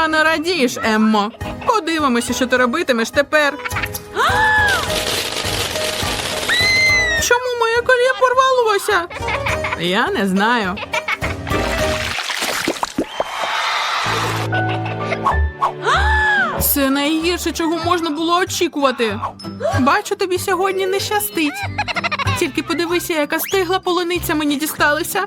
Рано радієш, Еммо. Подивимося, що ти робитимеш тепер. Чому моє коліє порвалося? Я не знаю. Це найгірше, чого можна було очікувати. Бачу, тобі сьогодні не щастить. Тільки подивися, яка стигла полуниця мені дісталася.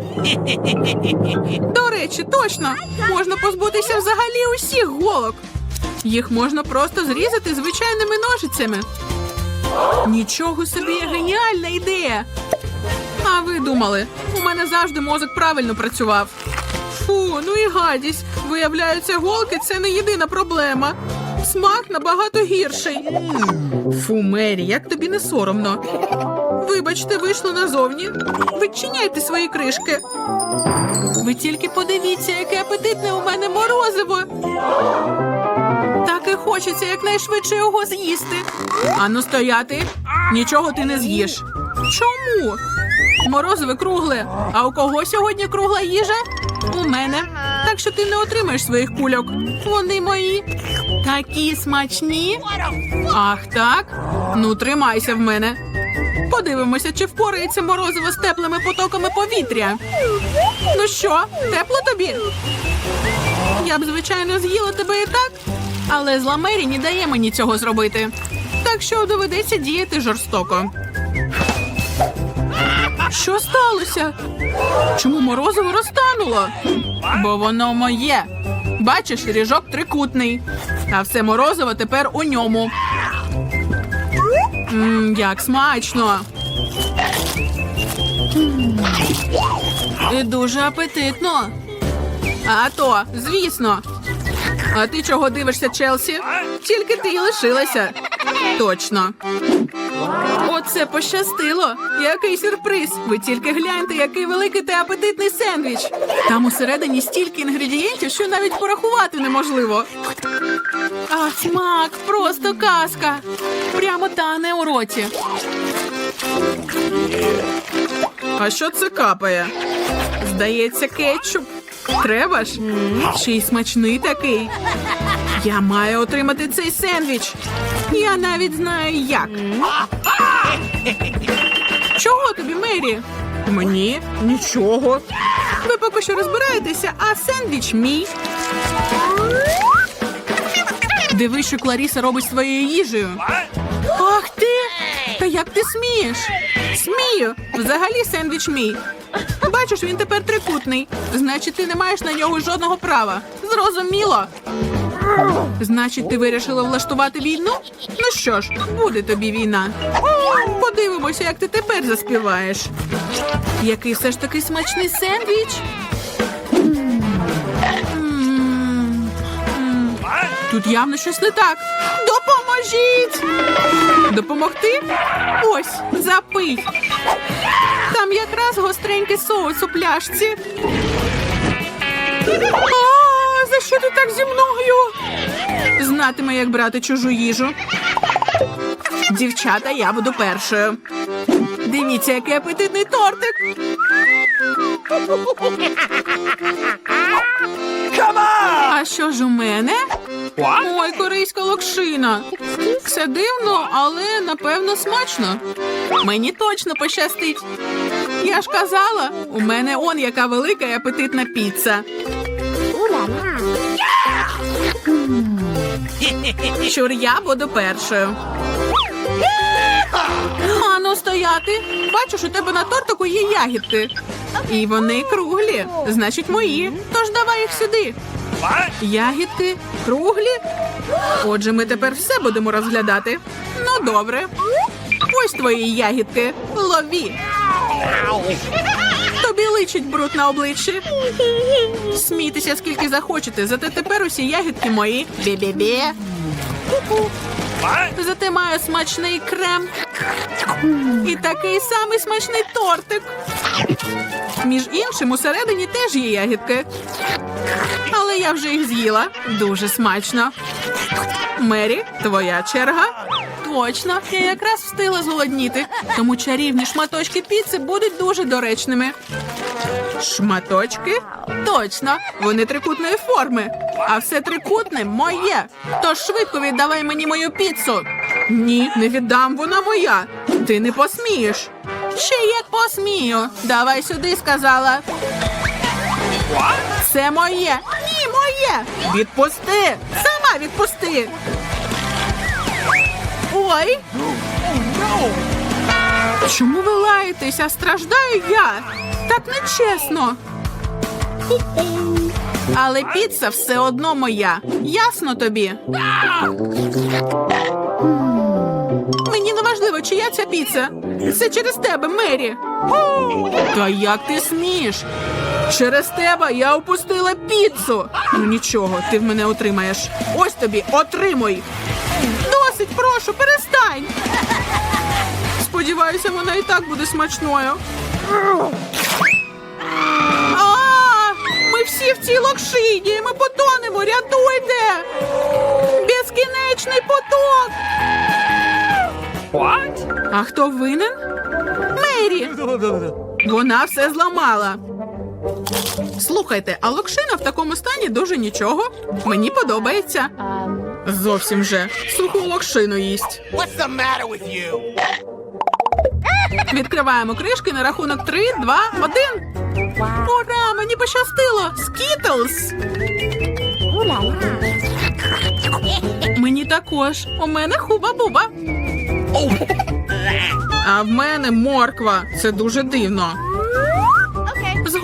До речі, точно можна позбутися взагалі усіх голок. Їх можна просто зрізати звичайними ножицями. Нічого собі геніальна ідея. А ви думали, у мене завжди мозок правильно працював. Фу, ну і гадість. Виявляється, голки це не єдина проблема. Смак набагато гірший. Фу, Мері, як тобі не соромно. Вибачте, вийшло назовні. Відчиняйте свої кришки. Ви тільки подивіться, яке апетитне у мене морозиво. Так і хочеться якнайшвидше його з'їсти. Ану стояти. Нічого ти не з'їш. Чому? Морозиве кругле. А у кого сьогодні кругла їжа? У мене. Так що ти не отримаєш своїх кульок. Вони мої. Такі смачні. Ах, так? Ну, тримайся в мене. Подивимося, чи впорається морозиво з теплими потоками повітря. Ну що, тепло тобі? Я б, звичайно, з'їла тебе і так, але зла Мері не дає мені цього зробити. Так що доведеться діяти жорстоко. Що сталося? Чому морозиво розтануло? Бо воно моє. Бачиш, ріжок трикутний, а все морозиво тепер у ньому. Мм, як смачно. І дуже апетитно. А то, звісно. А ти чого дивишся, Челсі? Тільки ти й лишилася. Точно. Оце пощастило. Який сюрприз. Ви тільки гляньте, який великий та апетитний сендвіч. Там усередині стільки інгредієнтів, що навіть порахувати неможливо. А смак, просто казка. Прямо тане у роті. А що це капає? Здається, кетчуп. Треба ж? Ще й смачний такий. Я маю отримати цей сендвіч. Я навіть знаю як. Чого тобі, Мері? Мені нічого. Ви поки що розбираєтеся, а сендвіч мій. Дивись, що Кларіса робить своєю їжею. Як ти смієш? Смію. Взагалі сендвіч мій. Бачиш, він тепер трикутний. Значить, ти не маєш на нього жодного права. Зрозуміло. Значить, ти вирішила влаштувати війну? Ну що ж, буде тобі війна. Подивимося, як ти тепер заспіваєш. Який все ж таки смачний сендвіч? Тут явно щось не так. Допоможіть! Допомогти? Ось, запий. Там якраз гостренький соус у пляшці. А, за що ти так зі мною? Знатиме, як брати чужу їжу. Дівчата, я буду першою. Дивіться, який апетитний тортик. А що ж у мене? Ой, корейська локшина. Все дивно, але напевно смачно. Мені точно пощастить. Я ж казала, у мене он яка велика і апетитна піца. Щур, я буду першою. Ану, стояти. Бачиш, у тебе на тортику є ягідки. І вони круглі, значить мої. Тож давай їх сюди. Ягідки круглі. Отже, ми тепер все будемо розглядати. Ну, добре. Ось твої ягідки. Лові. Тобі личить бруд на обличчі. Смійтеся скільки захочете, зате тепер усі ягідки мої. Бі-бі-бі. Зате маю смачний крем. І такий самий смачний тортик. Між іншим, усередині теж є ягідки. Але я вже їх з'їла. Дуже смачно. Мері, твоя черга. Точно, я якраз встигла зголодніти, тому чарівні шматочки піци будуть дуже доречними. Шматочки? Точно, вони трикутної форми. А все трикутне моє. Тож швидко віддавай мені мою піцу. Ні, не віддам, вона моя. Ти не посмієш. Ще як посмію. Давай сюди, сказала. Це моє. Ні, моє. Відпусти. Сама відпусти. Ой. Чому ви лаєтеся? Страждаю я. Так нечесно. Але піца все одно моя. Ясно тобі? Мені не важливо, чия ця піца. Це через тебе, Мері. Та як ти смієш? Через тебе я опустила піцу. Ну нічого, ти в мене отримаєш. Ось тобі, отримуй. Досить, прошу, перестань. Сподіваюся, вона і так буде смачною. А, ми всі в цій локшині. Ми потонемо, рятуйте! Безкінечний поток! What? А хто винен? Мері! Вона все зламала. Слухайте, а локшина в такому стані дуже нічого. Мені подобається. Зовсім же. Суху локшину їсть. What's the matter with you? Відкриваємо кришки на рахунок 3, 2, 1. Ура! Мені пощастило! Скітлз! Мені також. У мене хуба-буба. А в мене морква. Це дуже дивно.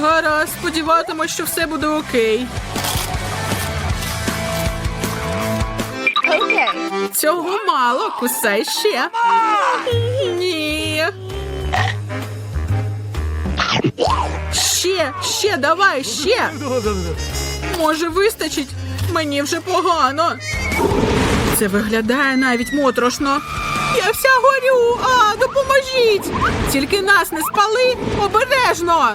Гаразд, сподіватимось, що все буде окей. Цього мало, кусай ще. Ні. Ще, ще, давай, ще. Може, вистачить? Мені вже погано. Це виглядає навіть моторошно. Я вся горю. А, допоможіть! Тільки нас не спали обережно.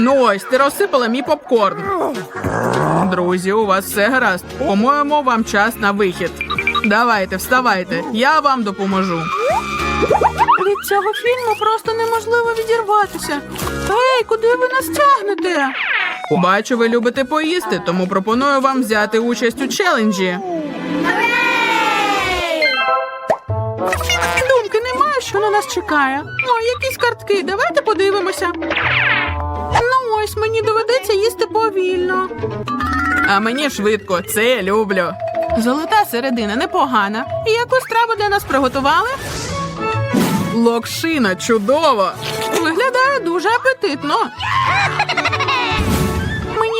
Ну ось, ти розсипала мій попкорн. Друзі, у вас все гаразд. По-моєму, вам час на вихід. Давайте, вставайте, я вам допоможу. Від цього фільму просто неможливо відірватися. Ей, куди ви нас тягнете? Бачу, ви любите поїсти, тому пропоную вам взяти участь у челенджі. Думки немає, що на нас чекає. О, якісь картки, давайте подивимося. Ось мені доведеться їсти повільно. А мені швидко, це я люблю. Золота середина непогана. І яку страву для нас приготували? Локшина чудово. Виглядає дуже апетитно.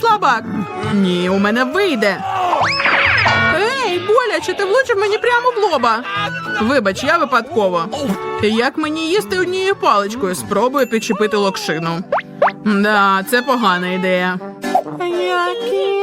Слабак. Ні, у мене вийде. Ей, боляче, ти влучив мені прямо в лоба. Вибач, я випадково. Як мені їсти однією паличкою? Спробую підчепити локшину. Да, це погана ідея. Який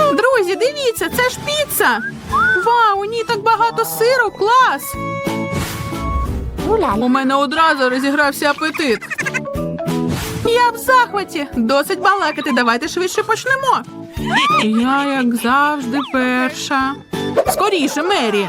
Друзі, дивіться, це ж піца. Вау, у ній так багато сиру, клас. У мене одразу розігрався апетит. Я в захваті. Досить балакати. Давайте швидше почнемо. Я, як завжди, перша. Скоріше, Мері.